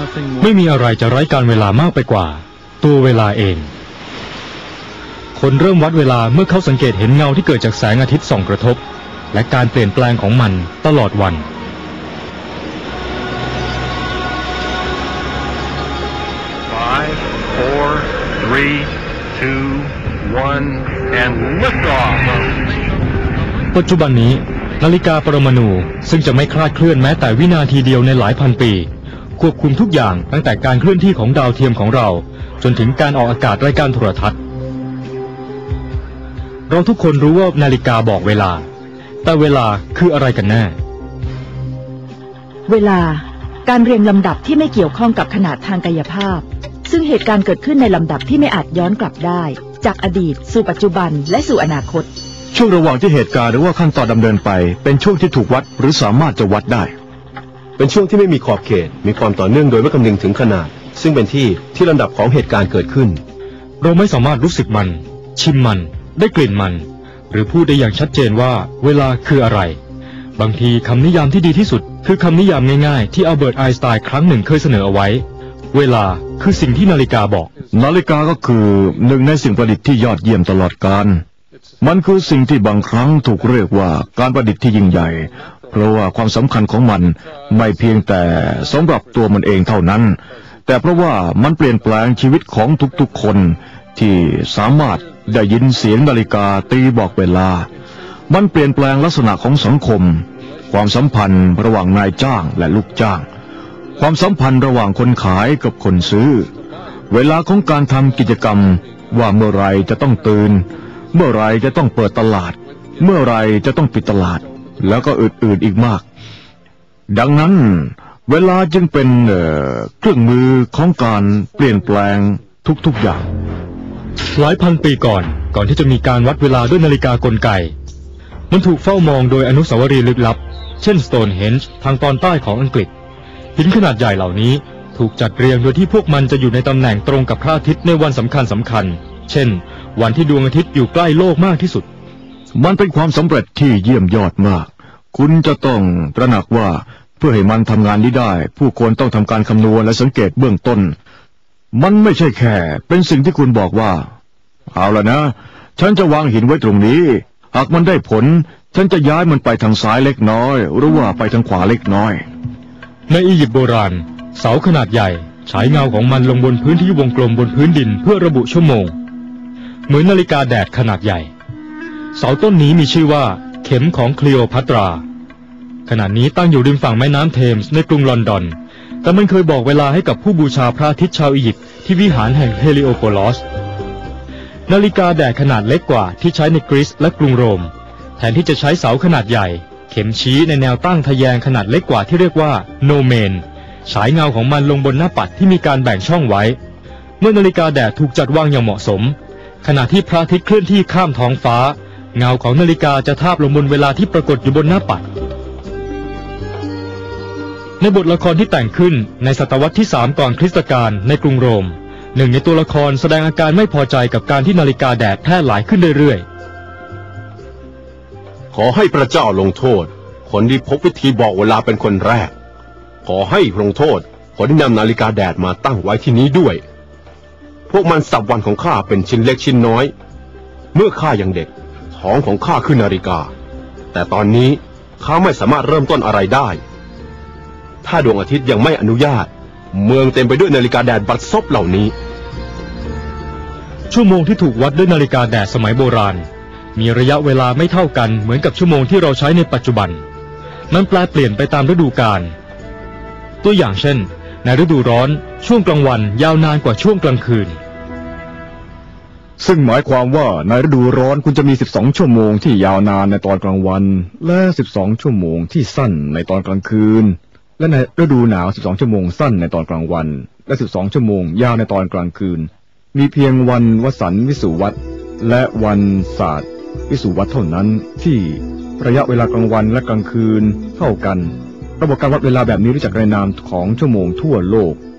nothing ไม่ more มีอะไรจะไร้การเวลามากไปกว่า ตัวเวลาเอง คนเริ่มวัดเวลาเมื่อเขาสังเกตเห็นเงาที่เกิดจากแสงอาทิตย์ส่องกระทบ และการเปลี่ยนแปลงของมันตลอดวัน Five, four, three, two, one, and liftoff. ปัจจุบันนี้นาฬิกาปรมาณูซึ่งจะไม่คลาดเคลื่อนแม้แต่วินาทีเดียวในหลายพันปี ควบคุมทุกอย่างตั้งแต่การเคลื่อนที่ของดาวเทียมของเรา จนถึงการออกอากาศรายการโทรทัศน์ เราทุกคนรู้ว่านาฬิกาบอกเวลา แต่เวลาคืออะไรกันแน่ เวลาการเรียงลำดับที่ไม่เกี่ยวข้องกับขนาดทางกายภาพ ซึ่งเหตุการณ์เกิดขึ้นในลำดับที่ไม่อาจย้อนกลับได้ จากอดีต สู่ปัจจุบันและสู่อนาคต ช่วงระหว่างที่เหตุการณ์หรือว่าขั้นตอนดำเนินไป เป็นช่วงที่ถูกวัดหรือสามารถจะวัดได้ เป็นช่วงที่ไม่มีขอบเขต มีความต่อเนื่องโดยไม่คำนึงถึงขนาด ซึ่งเป็นที่ที่ลำดับของเหตุการณ์เกิดขึ้น เราไม่สามารถรู้สึกมัน ชิมมัน ได้กลิ่นมัน หรือพูดได้อย่างชัดเจนว่า เวลาคืออะไร บางทีคำนิยามที่ดีที่สุด คือคำนิยามง่ายๆ ที่อัลเบิร์ตไอน์สไตน์ครั้งหนึ่งเคยเสนอเอาไว้ เวลาคือสิ่งที่นาฬิกาบอก นาฬิกาก็คือหนึ่งในสิ่งประดิษฐ์ที่ยอดเยี่ยมตลอดกาลมันคือสิ่งที่บางครั้งถูกเรียกว่าการประดิษฐ์ที่ยิ่งใหญ่ เพราะว่าความสำคัญของมันไม่เพียงแต่สำหรับตัวมันเองเท่านั้น แต่เพราะว่ามันเปลี่ยนแปลงชีวิตของทุกๆคนที่สามารถได้ยินเสียงนาฬิกาตีบอกเวลา มันเปลี่ยนแปลงลักษณะของสังคม ความสัมพันธ์ระหว่างนายจ้างและลูกจ้าง ความสัมพันธ์ระหว่างคนขายกับคนซื้อ เวลาของการทำกิจกรรมว่าเมื่อไรจะต้องตื่น เมื่อไรจะต้องเปิดตลาด เมื่อไรจะต้องปิดตลาด แล้วก็อื่นๆอีกมาก ดังนั้นเวลาจึงเป็นเอ่อเครื่องมือของการเปลี่ยนแปลงทุกๆอย่าง หลายพันปีก่อนก่อนที่จะมีการวัดเวลาด้วยนาฬิกากลไก มันถูกเฝ้ามองโดยอนุสาวรีย์ลึกลับ เช่นสโตนเฮนจ์ทางตอนใต้ของอังกฤษหินขนาดใหญ่เหล่านี้ถูกจัดเรียงโดยที่พวกมันจะอยู่ในตำแหน่งตรงกับพระอาทิตย์ในวันสำคัญสำคัญ เช่น วันที่ดวงอาทิตย์อยู่ใกล้โลกมากที่สุด มันเป็นความสำเร็จที่เยี่ยมยอดมาก คุณจะต้องตระหนักว่าเพื่อให้มันทำงานนี้ได้ ผู้คนต้องทำการคำนวณและสังเกตเบื้องต้น มันไม่ใช่แค่ เป็นสิ่งที่คุณบอกว่า เอาละนะ ฉันจะวางหินไว้ตรงนี้ หากมันได้ผล ฉันจะย้ายมันไปทางซ้ายเล็กน้อย หรือว่าไปทางขวาเล็กน้อย ในอียิปต์โบราณ เสาขนาดใหญ่ ฉายเงาของมันลงบนพื้นที่วงกลมบนพื้นดินเพื่อระบุชั่วโมง เหมือนนาฬิกาแดดขนาดใหญ่ เสาต้นนี้มีชื่อว่า เข็มของคลีโอพัตรา ขณะนี้ตั้งอยู่ริมฝั่งแม่น้ำเทมส์ในกรุงลอนดอน แต่มันเคยบอกเวลาให้กับผู้บูชาพระอาทิตย์ชาวอียิปต์ที่วิหารแห่งเฮลิโอโปลอส นาฬิกาแดดขนาดเล็กกว่าที่ใช้ในกรีซและกรุงโรม แทนที่จะใช้เสาขนาดใหญ่ เข็มชี้ในแนวตั้งทะแยงขนาดเล็กกว่าที่เรียกว่าโนเมน ฉายเงาของมันลงบนหน้าปัดที่มีการแบ่งช่องไว้ เมื่อนาฬิกาแดดถูกจัดวางอย่างเหมาะสม ขณะที่พระอาทิตย์เคลื่อนที่ข้ามท้องฟ้า เงาของนาฬิกาจะทาบลงบนเวลาที่ปรากฏอยู่บนหน้าปัด ในบทละครที่แต่งขึ้นในศตวรรษที่ 3 ก่อนคริสตกาลในกรุงโรม หนึ่งในตัวละครแสดงอาการไม่พอใจกับการที่นาฬิกาแดดแพร่หลายขึ้นเรื่อยๆ ขอให้พระเจ้าลงโทษ คนที่พบวิธีบอกเวลาเป็นคนแรก ขอให้ลงโทษคนที่นำนาฬิกาแดดมาตั้งไว้ที่นี้ด้วย พวกมันสับวันของข้าเป็นชิ้นเล็กชิ้นน้อย เมื่อข้ายังเด็ก ท้องของข้าคือนาฬิกา แต่ตอนนี้ข้าไม่สามารถเริ่มต้นอะไรได้ ถ้าดวงอาทิตย์ยังไม่อนุญาต เมืองเต็มไปด้วยนาฬิกาแดดบัดซบเหล่านี้ ชั่วโมงที่ถูกวัดด้วยนาฬิกาแดดสมัยโบราณ มีระยะเวลาไม่เท่ากันเหมือนกับชั่วโมงที่เราใช้ในปัจจุบัน มันแปลเปลี่ยนไปตามฤดูกาลตัวอย่างเช่น ในฤดูร้อนช่วงกลางวันยาวนานกว่าช่วงกลางคืนซึ่งหมายความว่าในฤดูร้อนคุณจะมี 12 ชั่วโมงที่ยาวนานในตอนกลางวัน และ 12 ชั่วโมงที่สั้นในตอนกลางคืน และในฤดูหนาว 12 ชั่วโมงสั้นในตอนกลางวัน และ 12 ชั่วโมงยาวในตอนกลางคืน มีเพียงวันวสันวิสุวัตและวันศาสตร์วิสุวัตเท่านั้นที่ระยะเวลากลางวันและกลางคืนเท่ากัน ระบบการวัดเวลาแบบนี้รู้จักในนามของชั่วโมงทั่วโลก